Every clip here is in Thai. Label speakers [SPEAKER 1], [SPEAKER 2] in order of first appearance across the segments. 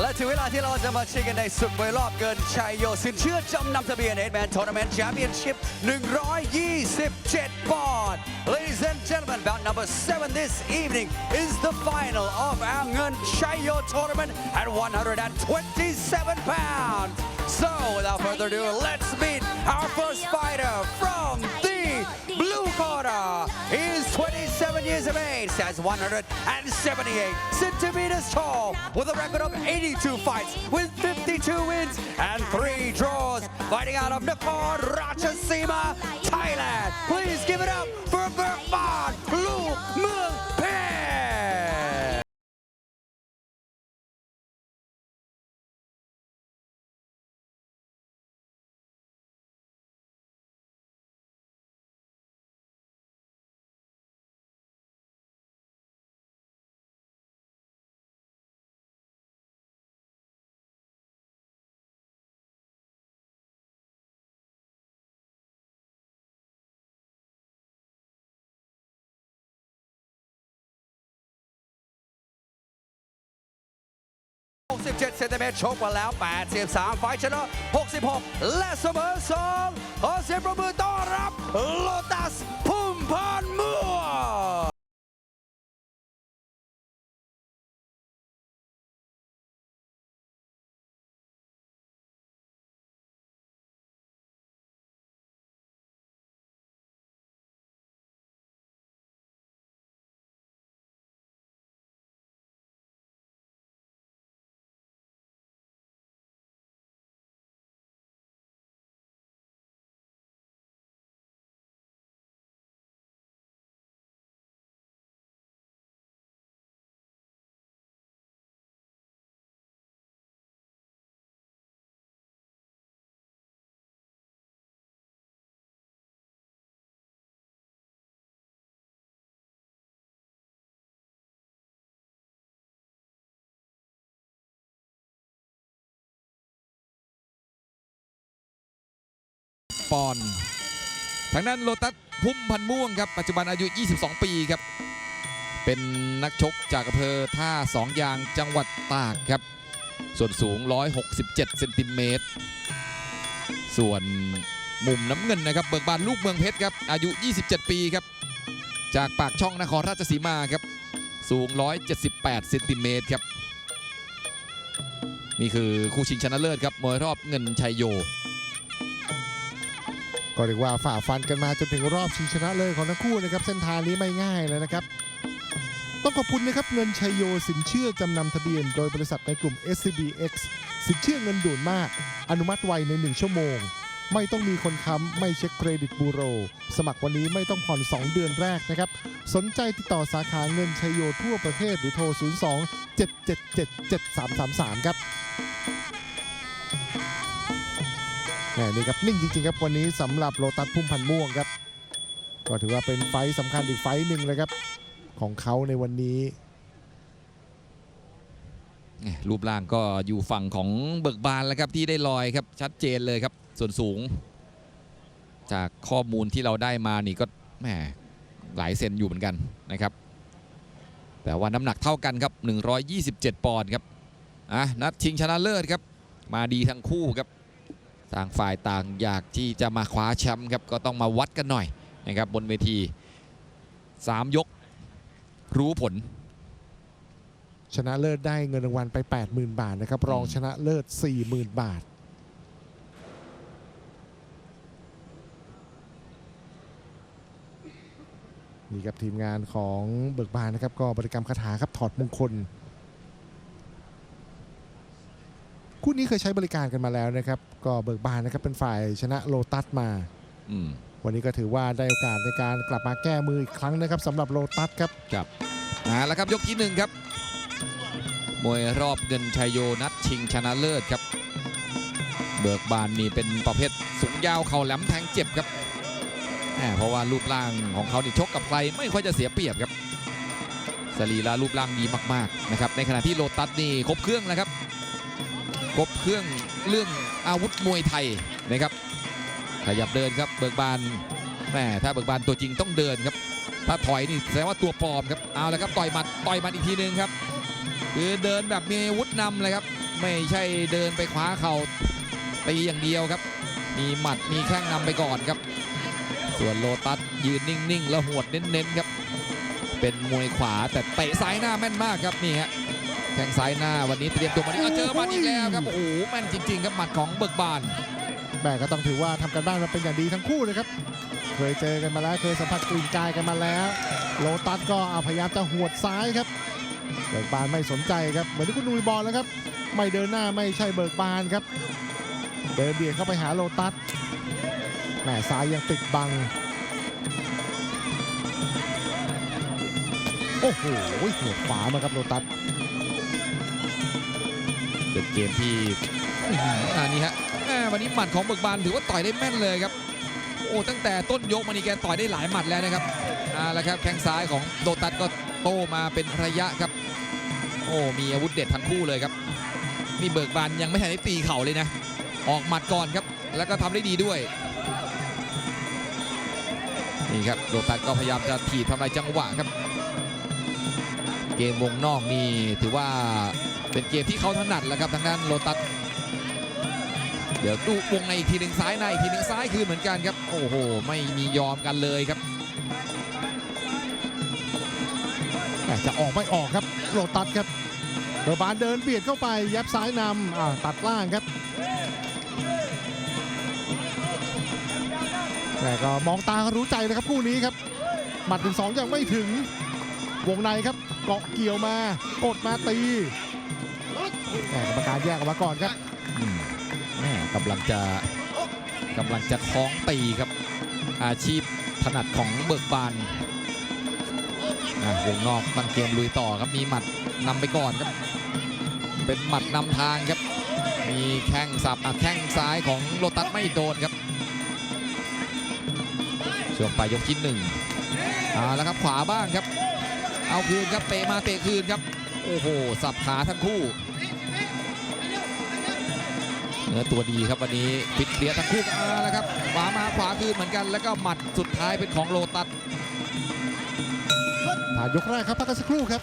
[SPEAKER 1] และถึงเวลาที่เราจะมาชิงกันในศึกมวยรอบเกินชัยโยสินเชื่อจำนำทะเบียน 8 Man Tournament Championship 127 ปอนด์ Ladies and gentlemen bout number 7 this evening is the final of our เงินชัยโย tournament at 127 pounds so without further ado let's meet our first fighter from the blue corner is 27 years of age, stands 178 centimeters tall, with a record of 82 fights, with 52 wins and 3 draws, fighting out of Nakhon Ratchasima, Thailand. Please give it up for Burman Lu Muang 67เซนติเมตรชกมาแล้ว 83 ไฟชนะ 66 และเสมอ2ขอเสียงประมือต้อนรับ โลตัส พุ่มพันม่วง
[SPEAKER 2] ปอนด์ทางด้านโลตัสพุ่มพันม่วงครับปัจจุบันอายุ 22 ปีครับ เป็นนักชกจากอำเภอท่าสองยางจังหวัดตากครับ ส่วนสูง 167 เซนติเมตร ส่วนมุมน้ำเงินนะครับเบิกบานลูกเมืองเพชรครับ อายุ 27 ปีครับ จากปากช่องนครราชสีมาครับ สูง 178 เซนติเมตรครับ นี่คือคู่ชิงชนะเลิศครับมวยรอบเงินชัยโย
[SPEAKER 3] ก็เรียกว่าฝ่าฟันกันมาจนถึงรอบชิงชนะเลิศของทั้งคู่นะครับเส้นทางนี้ไม่ง่ายเลยนะครับ ต้องขอบคุณนะครับเงินชัยโยสินเชื่อจำนำทะเบียน โดยบริษัทในกลุ่ม SCBX สินเชื่อเงินด่วนมาก อนุมัติไวใน 1 ชั่วโมง ไม่ต้องมีคนค้ำไม่เช็คเครดิตบูโร สมัครวันนี้ไม่ต้องผ่อน 2 เดือนแรกนะครับ สนใจติดต่อสาขาเงินชัยโยทั่วประเทศหรือโทร 02 777 7333 ครับ มนี่ครับนิ่งจริงๆครับวันนี้สำหรับโลตัสพุ่มพันธ์ม่วงครับ ก็ถือว่าเป็นไฟต์สำคัญอีกไฟหนึ่งเลยครับ ของเขาในวันนี้
[SPEAKER 2] รูปร่างก็อยู่ฝั่งของเบิกบานแล้วครับที่ได้ลอยครับชัดเจนเลยครับ ส่วนสูง จากข้อมูลที่เราได้มานี่ก็แหมหลายเซนอยู่เหมือนกันนะครับแต่ว่าน้ำหนักเท่ากันครับ 127 ปอนด์ครับอะนัดชิงชนะเลิศครับ มาดีทั้งคู่ครับ ต่างฝ่ายต่างอยากที่จะมาคว้าแชมป์ครับก็ต้องมาวัดกันหน่อยนะครับบนเวที 3 ยกรู้ผล
[SPEAKER 3] ชนะเลิศได้เงินรางวัลไป 80,000 บาทนะครับ รองชนะเลิศ 40,000 บาท นี่ครับทีมงานของเบิกบานนะครับ ก็บริกรรมคาถาครับถอดมงคลคู่นี้เคยใช้บริการกันมาแล้วนะครับ ก็เบิกบานนะครับเป็นฝ่ายชนะโลตัสมา
[SPEAKER 2] อืม
[SPEAKER 3] วันนี้ก็ถือว่าได้โอกาสในการกลับมาแก้มืออีกครั้งนะครับสำหรับโลตัสครับ
[SPEAKER 2] ครับอ่าแล้วครับยกที่หนึ่งครับ มวยรอบเงินชัยโยนัดชิงชนะเลิศครับ เบิกบานนี่เป็นประเภทสูงยาวเข่าแหลมแทงเจ็บครับแหมเพราะว่ารูปร่างของเขานี่ชกกับใครไม่ค่อยจะเสียเปรียบครับสรีระรูปร่างดีมากๆนะครับในขณะที่โลตัสนี่ครบเครื่องแล้วครับครบเครื่อง เรื่องอาวุธมวยไทยนะครับขยับเดินครับเบิกบานแหมถ้าเบิกบานตัวจริงต้องเดินครับ ถ้าถอยนี่แสดงว่าตัวปลอมครับเอาละครับต่อยหมัดต่อยหมัดอีกทีหนึงครับ คือเดินแบบมีอาวุธนำเลยครับ ไม่ใช่เดินไปคว้าเข่าตีอย่างเดียวครับ มีหมัดมีแข้งนำไปก่อนครับ ส่วนโลตัสยืนนิ่งๆ แล้วหวดเน้นๆครับ เป็นมวยขวาแต่เตะซ้ายหน้าแม่นมากครับนี่ฮะ แข้งซ้ายหน้าวันนี้เตรียมตัวมาดีเอาเจอหมัดอีกแล้วครับโอ้โหแม่นจริงๆครับหมัดของเบิกบาน
[SPEAKER 3] แม่ก็ต้องถือว่าทำกันบ้านมาเป็นอย่างดีทั้งคู่นะครับ เคยเจอกันมาแล้วเคยสัมผัสกลิ่นกายกันมาแล้ว โลตัสก็เอาพยายามจะหวดซ้ายครับ เบิกบานไม่สนใจครับเหมือนที่คุณนุยบอกแล้วครับ ไม่เดินหน้าไม่ใช่เบิกบานครับ เดินเบียดเข้าไปหาโลตัสแหม่ซ้ายยังติดบังโอ้โหหัวขวามาครับโลตัส
[SPEAKER 2] เป็นเกมที่อันนี้ฮะวันนี้หมัดของเบิกบานถือว่าต่อยได้แม่นเลยครับ โอ้ตั้งแต่ต้นยกมานี่แกต่อยได้หลายหมัดแล้วนะครับอ่าแล้วครับแข้งซ้ายของโดตัสก็โต้มาเป็นระยะครับ โอ้มีอาวุธเด็ดทั้งคู่เลยครับนี่เบิกบานยังไม่ทันได้ตีเข่าเลยนะ ออกหมัดก่อนครับ แล้วก็ทำได้ดีด้วยนี่ครับโดตัสก็พยายามจะถีบทำลายจังหวะครับ เกมวงนอกนี่ถือว่า เป็นเกมที่เขาถนัดแล้วครับทางด้านโลตัสเดี๋ยวดูวงในอีกทีหนึ่งซ้ายในอีกทีหนึ่งซ้ายคืนเหมือนกันครับ โอ้โห ไม่มียอมกันเลยครับ
[SPEAKER 3] แต่จะออกไม่ออกครับโลตัสครับเดอบานเดินเบียดเข้าไปยับซ้ายนำตัดล่างครับแต่ก็มองตารู้ใจนะครับคู่นี้ครับหมัดถึงสองยังไม่ถึงวงในครับเกาะเกี่ยวมากดมาตี แต่กรรมการแยกออกมาก่อนครับ
[SPEAKER 2] อืมแม่กำลังจะกำลังจะคล้องตีครับ อาชีพถนัดของเบิกบานอะวงนอกตั้งเกมลุยต่อครับมีหมัดนำไปก่อนครับ เป็นหมัดนำทางครับ มีแข้งสับอะแข้งซ้ายของโลตัสไม่โดนครับช่วงปลายยกที่หนึ่งเอาแล้วครับขวาบ้างครับ เอาคืนครับเตะมาเตะคืนครับ โอ้โห สับขาทั้งคู่ เนื้อตัวดีครับวันนี้ฟิตเสียทั้งคู่มาแล้วครับขวามาขวาคืนเหมือนกัน แล้วก็หมัดสุดท้ายเป็นของโลตัส
[SPEAKER 3] ผ่านยกแรกครับพักกันสักครู่ครับ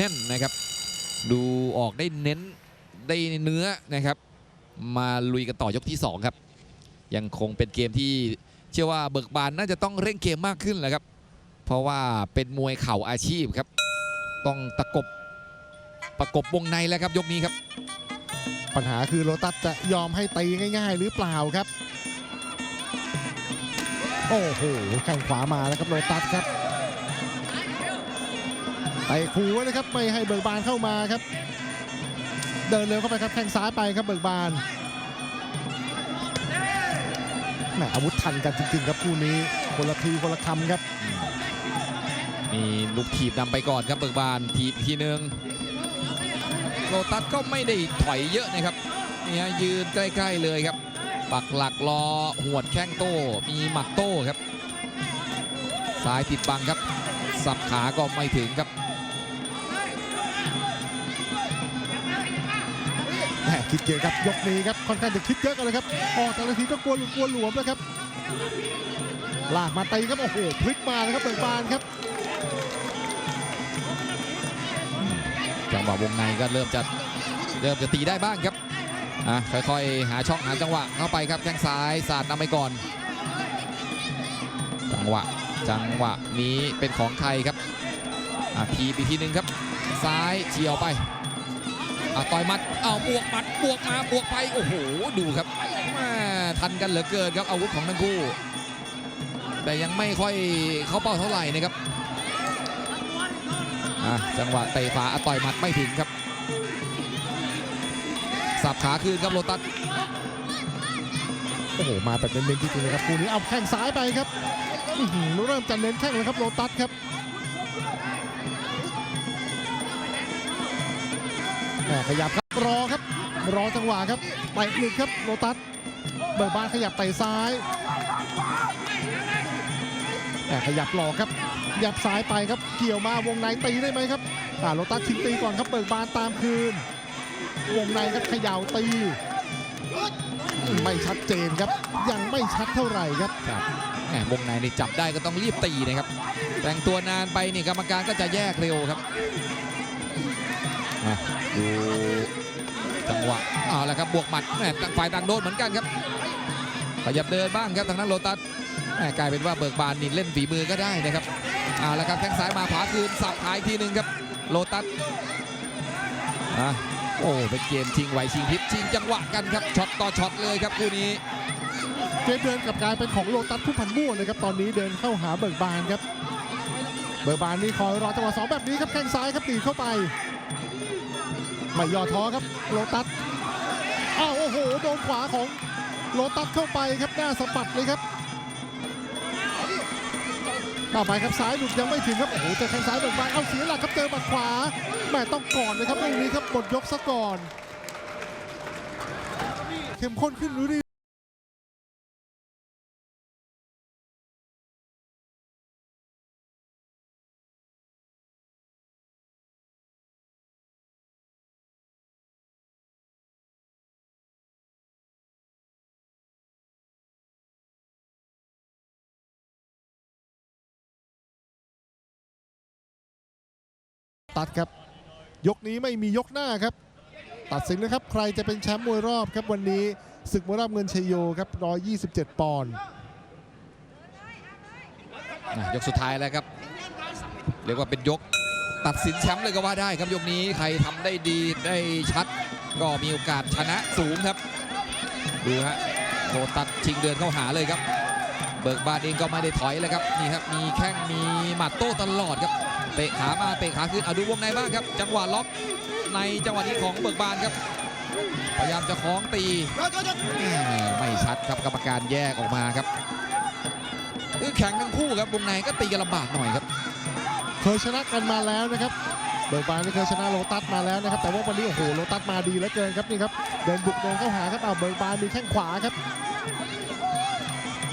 [SPEAKER 2] แน่นนะครับ ดูออกได้เน้นได้เนื้อนะครับ มาลุยกันต่อยกที่ 2 ครับ ยังคงเป็นเกมที่เชื่อว่าเบิกบานน่าจะต้องเร่งเกมมากขึ้นแหละครับ เพราะว่าเป็นมวยเข่าอาชีพครับ ต้องตะกบประกบวงในแล้วครับยกนี้ครับ
[SPEAKER 3] ปัญหาคือโลตัสจะยอมให้ตีง่าย ๆ หรือเปล่าครับ โอ้โหแข้งขวามาแล้วครับโลตัสครับ ไปขู่ไว้นะครับไม่ให้เบิกบานเข้ามาครับ เดินเร็วเข้าไปครับแข้งซ้ายไปครับเบิกบานแหมอาวุธทันกันจริงๆครับคู่นี้คนละทีคนละคำครับ
[SPEAKER 2] มีลูกถีบนำไปก่อนครับเบิกบานถีบทีนึงโลตัสก็ไม่ได้ถอยเยอะนะครับเนี่ฮะยืนใกล้ ๆเลยครับ ปักหลักรอหวดแข้งโต้มีหมัดโต้ครับซ้ายติดบังครับ สับขาก็ไม่ถึงครับ
[SPEAKER 3] คิดเยอะครับยกนี้ครับค่อนข้างจะคิดเยอะกันเลยครับออกแต่ละทีก็กลัวหลุดกลัวหลวมนะครับลากมาตีครับโอ้โหพลิกมาเลยครับเบิกบานครับ
[SPEAKER 2] จังหวะวงในก็เริ่มจะเริ่มจะตีได้บ้างครับอะค่อยๆ หาช่องหาจังหวะเข้าไปครับแข้งซ้ายสาดนำไปก่อน จังหวะจังหวะนี้เป็นของใครครับอะทีอีกทีหนึ่งครับ ซ้ายเฉียวไป อะต่อยมัดเอาบวกมัดบวกมาบวกไปโอ้โหดูครับแม่ทันกันเหลือเกินครับอาวุธของทั้งคู่ แต่ยังไม่ค่อยเข้าเป้าเท่าไหร่นะครับจังหวะเตะขวาอต่อยมัดไม่ถึงครับสับขาคืนครับโลตัส
[SPEAKER 3] โอ้โหมาแบบเน้นๆจริงๆนะครับคู่นี้เอาแข้งซ้ายไปครับเริ่มจะเน้นแข้งเลยครับโลตัสครับ ขยับครับรอครับรอจังหวะครับไปหลุดครับโลตัสเบิกบานขยับเตะซ้ายแหม่ขยับหลอกครับขยับซ้ายไปครับเกี่ยวมาวงในตีได้ไหมครับอ่าโลตัสชิงตีก่อนครับเบิกบานตามคืน วงในครับเขย่าตี ไม่ชัดเจนครับ ยังไม่ชัดเท่าไหร่ครับ
[SPEAKER 2] ครับแหมวงในนี่จับได้ก็ต้องรีบตีนะครับ แต่งตัวนานไปนี่กรรมการก็จะแยกเร็วครับ ดูจังหวะเอาละครับบวกหมัดแหมต่างฝ่ายต่างโดนเหมือนกันครับขยับเดินบ้างครับทางนั้นโลตัสแหมกลายเป็นว่าเบิกบานนี่เล่นฝีมือก็ได้นะครับเอาละครับแข้งซ้ายมาขวาคืนสับขายทีหนึ่งครับโลตัสอะโอ้เป็นเกมชิงไหวชิงพริบชิงจังหวะกันครับช็อตต่อช็อตเลยครับคู่นี้
[SPEAKER 3] เกมเดินกลับกลายเป็นของโลตัสผู้พันม่วงเลยครับตอนนี้เดินเข้าหาเบิกบานครับ เบิกบานนี่คอยรอจังหวะสองแบบนี้ครับแข้งซ้ายครับตีเข้าไป ไม่ย่อท้อครับโลตัสอ้าวโอ้โหโดนขวาของโลตัสเข้าไปครับหน้าสะบัดเลยครับเข้าไปครับซ้ายหลุดยังไม่ถึงครับโอ้โหเจอแข้งซ้ายเบิกไปเอาเสียหลักครับเจอหมัดขวาแม่ต้องก่อนเลยครับเรื่องนี้ครับหมดยกซะก่อน เข้มข้นขึ้นเรื่อย ตัดครับ ยกนี้ไม่มียกหน้าครับ ตัดสินนะครับ ใครจะเป็นแชมป์มวยรอบครับวันนี้ศึกมวยรอบเงินชัยโยครับ127 ปอนด์
[SPEAKER 2] ยกสุดท้ายแล้วครับ เรียกว่าเป็นยกตัดสินแชมป์เลยก็ว่าได้ครับยกนี้ใครทำได้ดีได้ชัด ก็มีโอกาสชนะสูงครับ ดูฮะโคตัดชิงเดินเข้าหาเลยครับ เบิกบานเองก็ไม่ได้ถอยเลยครับนี่ครับมีแข้งมีหมัดโต้ตลอดครับ ตะขามาเตะขาขึ้นเอาดูวงในบ้างครับ จังหวะล็อกในจังหวะนี้ของเบิกบานครับ พยายามจะคล้องตีไม่ชัดครับกรรมการแยกออกมาครับคือแข่งทั้งคู่ครับวงในก็ตีกันลำบากหน่อยครับ
[SPEAKER 3] เคยชนะกันมาแล้วนะครับเบิกบานนี่เคยชนะโลตัสมาแล้วนะครับแต่ว่าวันนี้โอ้โหโลตัสมาดีเหลือเกินครับนี่ครับเดินบุกเดินเข้าหาครับเอาเบิกบานมีแข้งขวาครับ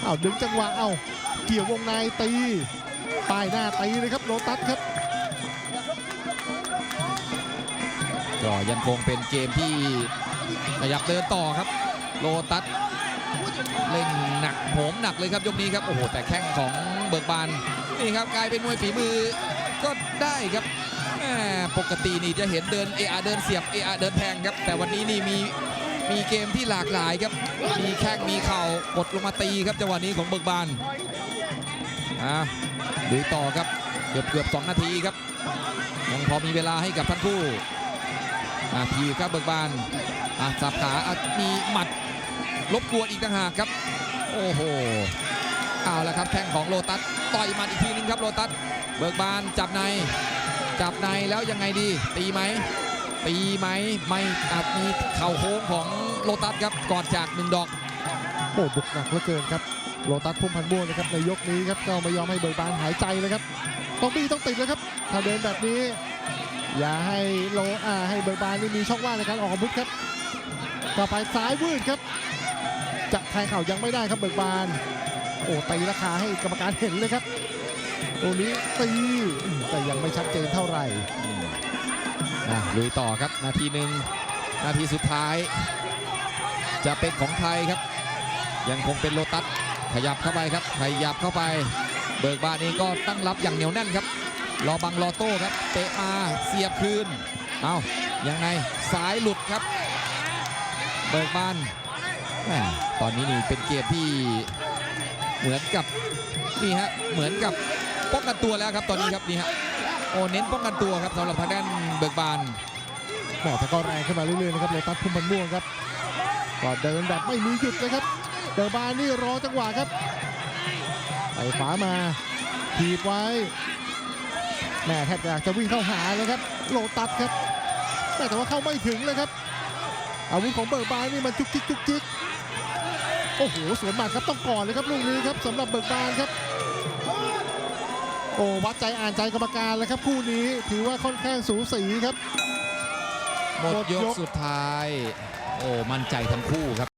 [SPEAKER 3] เอาดึงจังหวะเอาเกี่ยววงในตี ป้ายหน้าตีเลยครับโลตัสครับ
[SPEAKER 2] ก็ยังคงเป็นเกมที่ขยับเดินต่อครับ โลตัสเล่นหนักโหมหนักเลยครับยกนี้ครับโอ้โหแต่แข้งของเบิกบานนี่ครับกลายเป็นมวยฝีมือก็ได้ครับปกตินี่จะเห็นเดินเออาเดินเสียบเออาเดินแทงครับ แต่วันนี้นี่มีมีเกมที่หลากหลายครับ มีแข้งมีเข่ากดลงมาตีครับจังหวะนี้ของเบิกบานอะ ดูต่อครับเกือบเกือบสองนาทีครับยังพอมีเวลาให้กับทั้งคู่อะทีครับเบิกบานอะสับขาอะมีหมัดรบกวนอีกต่างหากครับ โอ้โหเอาละครับแข้งของโลตัสต่อยหมัดอีกทีนึงครับโลตัสเบิกบานจับในจับในแล้วยังไงดี ตีไหมตีไหมไม่อาจมีเข่าโค้งของโลตัสครับก่อนจากหนึ่งดอก
[SPEAKER 3] โอ้บุกหนักเหลือเกินครับ โลตัสพุ่มพันม่วนะครับในยกนี้ครับก็ไม่ยอมให้เบิกบานหายใจเลยครับต้องบี้ต้องติดเลยครับ ถ้าเดินแบบนี้ อย่าให้โลอ่าให้เบิกบานนี่มีช่องว่างในการออกอาวุธครับต่อไปซ้ายวืดครับ จะแทงเข่ายังไม่ได้ครับเบิกบาน โอ้ตีราคาให้กรรมการเห็นเลยครับตัวนี้ตีแต่ยังไม่ชัดเจนเท่าไหร่
[SPEAKER 2] อะลุยต่อครับนาทีหนึ่งนาทีสุดท้าย จะเป็นของใครครับ ยังคงเป็นโลตัส ขยับเข้าไปครับ ขยับเข้าไป เบิกบานเองก็ตั้งรับอย่างเหนียวแน่นครับ รอบังรอโต้ครับ เตะมาเสียบคืน เอายังไงสายหลุดครับ เบิกบานแม่ตอนนี้นี่เป็นเกมที่เหมือนกับนี่ฮะเหมือนกับป้องกันตัวแล้วครับตอนนี้ครับนี่ฮะโอ้เน้นป้องกันตัวครับสำหรับทางด้านเบิกบาน
[SPEAKER 3] แหมถ้าก็แรงขึ้นมาเรื่อยๆนะครับโลตัสพุ่มพันม่วงครับก็เดินแบบไม่มีหยุดเลยครับ เดอร์บานนี่รอจังหวะครับไปขวามาถีบไว้แม่แทบอยากจะวิ่งเข้าหาเลยครับโลตัดครับแม่แต่ว่าเข้าไม่ถึงเลยครับ อาวุธของเบิร์กบานนี่มันจุกจิกจุกจิกโอ้โหสวนหมัดครับต้องก่อนเลยครับลูกนี้ครับสำหรับเบิร์กบานครับ โอ้วัดใจอ่านใจกรรมการแล้วครับคู่นี้ถือว่าค่อนข้างสูสีครับ
[SPEAKER 2] หมด
[SPEAKER 3] ย
[SPEAKER 2] ก
[SPEAKER 3] ก
[SPEAKER 2] สุดท้าย โอ้มั่นใจทั้งคู่ครับ